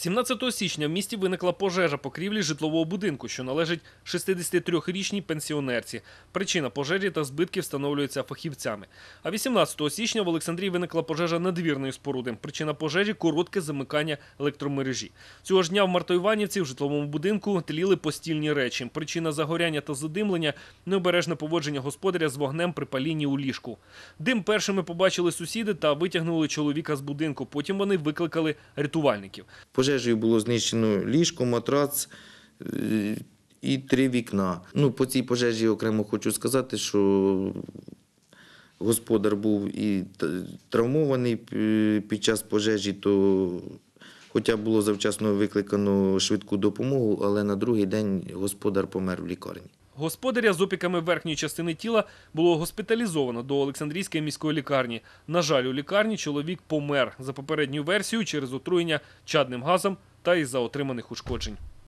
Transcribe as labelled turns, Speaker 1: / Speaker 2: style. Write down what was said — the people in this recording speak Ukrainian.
Speaker 1: 17 січня в місті виникла пожежа покрівлі житлового будинку, що належить 63-річній пенсіонерці. Причина пожежі та збитків встановлюється фахівцями. А 18 січня в Олександрії виникла пожежа надвірної споруди. Причина пожежі коротке замикання електромережі. Цього ж дня в Мартоїванівці в житловому будинку тліли постільні речі. Причина загоряння та задимлення необережне поводження господаря з вогнем при палінні у ліжку. Дим першими побачили сусіди та витягнули чоловіка з будинку. Потім вони викликали рятувальників.
Speaker 2: Пожежею було знищено ліжко, матрац е, і три вікна. Ну, по цій пожежі окремо хочу сказати, що господар був і травмований під час пожежі, то хоча було завчасно викликано швидку допомогу, але на другий день господар помер в лікарні.
Speaker 1: Господаря з опіками верхньої частини тіла було госпіталізовано до Олександрійської міської лікарні. На жаль, у лікарні чоловік помер за попередньою версією через отруєння чадним газом та із-за отриманих ушкоджень.